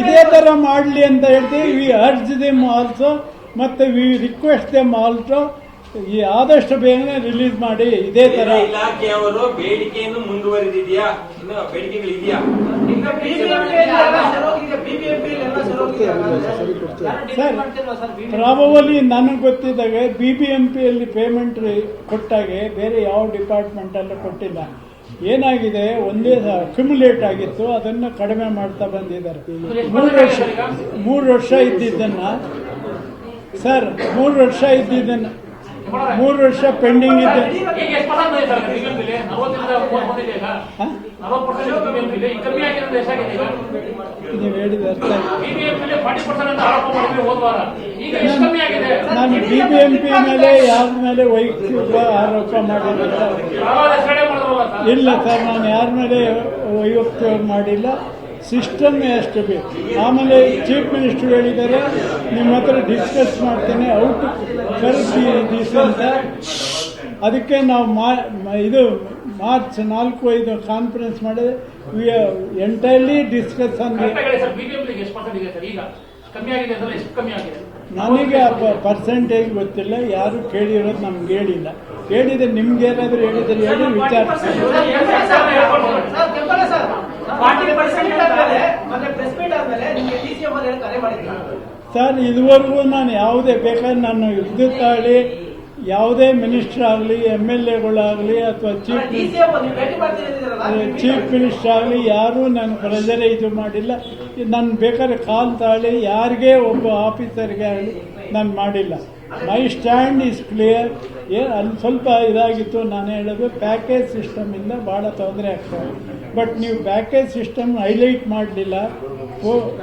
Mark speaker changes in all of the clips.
Speaker 1: ಇದೇ ತರ ಮಾಡಲಿ ಅಂತ. ಹೇಳ್ತೀವಿ. ವಿ ಅರ್ಜ್ ದಿಮ್ ಆಲ್ಸೋ ಮತ್ತೆ ವಿ ರಿಕ್ವೆಸ್ಟ್ ದೆಮ್ ಆಲ್ಸೋ ಈ ಆದಷ್ಟು ಬೇಗನೆ ರಿಲೀಸ್ ಮಾಡಿ. ಇದೇ ತರ.
Speaker 2: ಇಲಾಖೆಯವರು ಬೇಡಿಕೆಯನ್ನು ಮುಂದುವರಿದಿದೆಯಾ? ಇನ್ನು ಬೇಡಿಕೆಗಳು ಇದೆಯಾ
Speaker 3: ಈಗ BBMP ಎಲ್ಲ ಸರೋಗಿದೆ, BBMP ಎಲ್ಲ ಸರೋಗಿದೆ. ಯಾರು ಡಿಲೀಟ್
Speaker 1: ಸರ್
Speaker 3: ಮಾಡ್ತಿಲ್ವಾ ಸರ್ BBMP?
Speaker 1: ಪ್ರಾಬಬಲಿ ನನಗೆ ಗೊತ್ತಿದ್ದಾಗ ಬಿ ಬಿ ಎಂ ಪಿಯಲ್ಲಿ ಪೇಮೆಂಟ್ ಕೊಟ್ಟಾಗೆ ಬೇರೆ ಯಾವ ಡಿಪಾರ್ಟ್ಮೆಂಟ್ ಅಲ್ಲೂ ಕೊಟ್ಟಿಲ್ಲ. ಏನಾಗಿದೆ? ಒಂದೇ ಅಕ್ಯುಮುಲೇಟ್ ಆಗಿತ್ತು. ಅದನ್ನು ಕಡಿಮೆ ಮಾಡ್ತಾ ಬಂದಿದ್ದಾರೆ. ಮೂರು ವರ್ಷ ಮೂರು ವರ್ಷ ಇದ್ದಿದ್ದನ್ನ ಸರ್, ಮೂರು ವರ್ಷ ಇದ್ದಿದ್ದನ್ನ ಮೂರು ವರ್ಷ ಪೆಂಡಿಂಗ್
Speaker 4: ಇದೆ.
Speaker 1: ನೀವು ಹೇಳಿದ ಅರ್ಥ ನಾನು ಬಿ ಬಿ ಎಂ ಪಿ ಮೇಲೆ ಯಾರ ಮೇಲೆ ವೈಯಕ್ತಿಕ ಆರೋಪ ಮಾಡಿಲ್ಲ. ಇಲ್ಲ ಸರ್ ನಾನು ಯಾರ ಮೇಲೆ ವೈಯಕ್ತಿಕ ಮಾಡಿಲ್ಲ. ಸಿಸ್ಟಮ್ ಎಷ್ಟು ಬೇಕು ಆಮೇಲೆ ಚೀಫ್ ಮಿನಿಸ್ಟರ್ ಹೇಳಿದ್ದಾರೆ ನಿಮ್ಮ ಹತ್ರ ಡಿಸ್ಕಸ್ ಮಾಡ್ತೇನೆ ಔಟ್ ಕರೆಸಿ ದಿಸ್ ಅಂತ ಅದಕ್ಕೆ ನಾವು ಇದು ಮಾರ್ಚ್ ನಾಲ್ಕು ಐದು ಕಾನ್ಫರೆನ್ಸ್ ಮಾಡಿದ್ರೆ ವಿ ಎಂಟೈರ್ಲಿ ಡಿಸ್ಕಸ್ ನನಗೆ ಪರ್ಸೆಂಟೇಜ್ ಗೊತ್ತಿಲ್ಲ ಯಾರು ಕೇಳಿರೋದು ನಮ್ಗೆ ಹೇಳಿಲ್ಲ ಹೇಳಿದ್ರೆ ನಿಮ್ಗೆ ಏನಾದರೂ ಹೇಳಿದ್ರೆ ಹೇಳಿ ವಿಚಾರಿಸ್ತೀನಿ
Speaker 3: ಸರ್, 40% ಆದ್ಮೇಲೆ, ಮೊನ್ನೆ press meet ಆದ್ಮೇಲೆ ನಿಮ್ಗೆ DCM ಕರೆ ಮಾಡಿದ್ರು.
Speaker 1: ಸರ್ ಇದುವರೆಗೂ ನಾನು ಯಾವುದೇ ಬೇಕಾದ್ರೆ ನಾನು ವಿದ್ಯುತ್ ತಾಳಿ ಯಾವುದೇ ಮಿನಿಸ್ಟರ್ ಆಗಲಿ ಎಂ ಎಲ್ ಎಗಳಾಗಲಿ ಅಥವಾ ಚೀಫ್ ಚೀಫ್ ಮಿನಿಸ್ಟರ್ ಆಗಲಿ ಯಾರೂ ನಾನು ಪ್ರಜರೇ ಇದು ಮಾಡಿಲ್ಲ ನಾನು ಬೇಕಾದ್ರೆ ಕಾಲ್ ತಾಳಿ, ಯಾರಿಗೇ ಒಬ್ಬ ಆಫೀಸರ್ಗೆ ನಾನು ಮಾಡಿಲ್ಲ. My stand is clear. ಏ ಅಲ್ಲಿ ಸ್ವಲ್ಪ ಇದಾಗಿತ್ತು, ನಾನು ಹೇಳೋದು, ಪ್ಯಾಕೇಜ್ ಸಿಸ್ಟಮಿಂದ ಭಾಳ ತೊಂದರೆ ಆಗ್ತದೆ ಬಟ್ ನೀವು ಪ್ಯಾಕೇಜ್ ಸಿಸ್ಟಮ್ ಹೈಲೈಟ್ ಮಾಡಲಿಲ್ಲ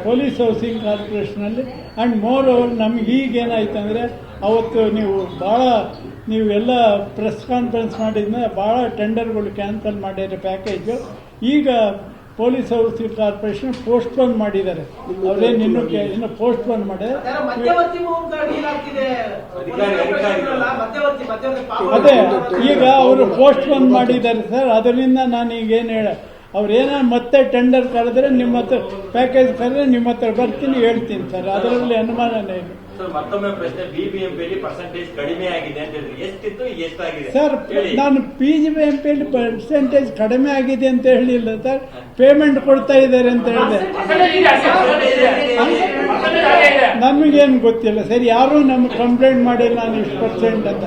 Speaker 1: ಪೊಲೀಸ್ ಹೌಸಿಂಗ್ ಕಾರ್ಪೊರೇಷನಲ್ಲಿ. ಆ್ಯಂಡ್ ಮೋರ್ ಓವರ್ ನಮ್ಗೆ ಈಗೇನಾಯ್ತು ಅಂದರೆ, ಅವತ್ತು ನೀವು ಭಾಳ ನೀವೆಲ್ಲ ಪ್ರೆಸ್ ಕಾನ್ಫರೆನ್ಸ್ ಮಾಡಿದ್ಮೇಲೆ ಭಾಳ ಟೆಂಡರ್ಗಳು ಕ್ಯಾನ್ಸಲ್ ಮಾಡಿದ್ರೆ ಪ್ಯಾಕೇಜು. ಈಗ ಪೊಲೀಸ್ ಹೌಸಿಂಗ್ ಕಾರ್ಪೊರೇಷನ್ ಪೋಸ್ಟ್ಪೋನ್ ಮಾಡಿದ್ದಾರೆ. ಅವರೇನು ಇನ್ನೂ ಇನ್ನು ಪೋಸ್ಟ್ಪೋನ್ ಮಾಡಿದ್ದಾರೆ
Speaker 3: ಮಾಡಿದೆ ಮಧ್ಯವರ್ತಿ ಮೂಲಕ deal ಆಗ್ತಿದೆ.
Speaker 2: ಅಧಿಕಾರಿ, ಅಧಿಕಾರಿ.
Speaker 3: ಅಲ್ಲ, ಮಧ್ಯವರ್ತಿ ಮಧ್ಯವರ್ತಿ ಪಾಪ
Speaker 1: ಅದೇ ಈಗ ಅವರು ಪೋಸ್ಟ್ ಪೋಸ್ಟ್ಪೋನ್ ಮಾಡಿದ್ದಾರೆ ಸರ್. ಅದರಿಂದ ನಾನು ಈಗ ಏನು ಹೇಳ ಅವ್ರೇನೋ ಮತ್ತೆ ಟೆಂಡರ್ ಕರೆದ್ರೆ ನಿಮ್ಮ ಹತ್ರ ಪ್ಯಾಕೇಜ್ ಕರೆದ್ರೆ ನಿಮ್ಮ ಹತ್ರ ಬರ್ತೀನಿ ಹೇಳ್ತೀನಿ ಸರ್. ಅದರಲ್ಲಿ ಅನುಮಾನನೇ ಇಲ್ಲ.
Speaker 2: ಸರ್ ಮತ್ತೊಮ್ಮೆ ಪ್ರಶ್ನೆ ಬಿಬಿಎಂಪಿಯಲ್ಲಿ ಪರ್ಸೆಂಟೇಜ್ ಕಡಿಮೆ ಆಗಿದೆ ಅಂತ ಹೇಳಿದ್ರೆ ಎಷ್ಟಿತ್ತು ಈಗ ಎಷ್ಟಾಗಿದೆ?
Speaker 1: ಸರ್ ನಾನು ಪಿ ಜಿ ಬಿ ಎಂ ಪಿಯಲ್ಲಿ ಪರ್ಸೆಂಟೇಜ್ ಕಡಿಮೆ ಆಗಿದೆ ಅಂತ ಹೇಳಿಲ್ಲ ಸರ್. ಪೇಮೆಂಟ್ ಕೊಡ್ತಾ ಇದ್ದಾರೆ ಅಂತ ಹೇಳಿದೆ. ನಮಗೇನು ಗೊತ್ತಿಲ್ಲ ಸರ್ ಯಾರೂ ನಮ್ಗೆ ಕಂಪ್ಲೇಂಟ್ ಮಾಡಿಲ್ಲ ನಾನು ಇಷ್ಟು ಪರ್ಸೆಂಟ್ ಅಂತ.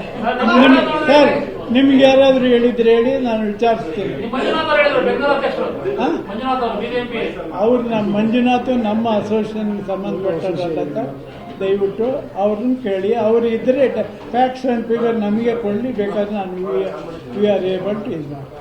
Speaker 1: ಸರ್ ನಿಮ್ಗೆ ಯಾರಾದರೂ ಹೇಳಿದ್ರೆ ಹೇಳಿ ನಾನು ವಿಚಾರಿಸ್ತೀನಿ.
Speaker 4: ಮಂಜುನಾಥ್ ಅವರು
Speaker 1: ನಮ್ಮ ಮಂಜುನಾಥ್ ನಮ್ಮ ಅಸೋಸಿಯೇಷನ್ಗೆ ಸಂಬಂಧಪಟ್ಟಂತ ಅಂತ ದಯವಿಟ್ಟು ಅವ್ರನ್ನ ಕೇಳಿ. ಅವರು ಇದ್ರೆ ಫ್ಯಾಕ್ಟ್ಸ್ ಆ್ಯಂಡ್ ಫಿಗರ್ ನಮಗೆ ಕೊಡಲಿ, ಬೇಕಾದ್ರೆ ನಾನು ವಿ ಆರ್ ಏಬಲ್ ಟು ಇದು ಮಾಡಿ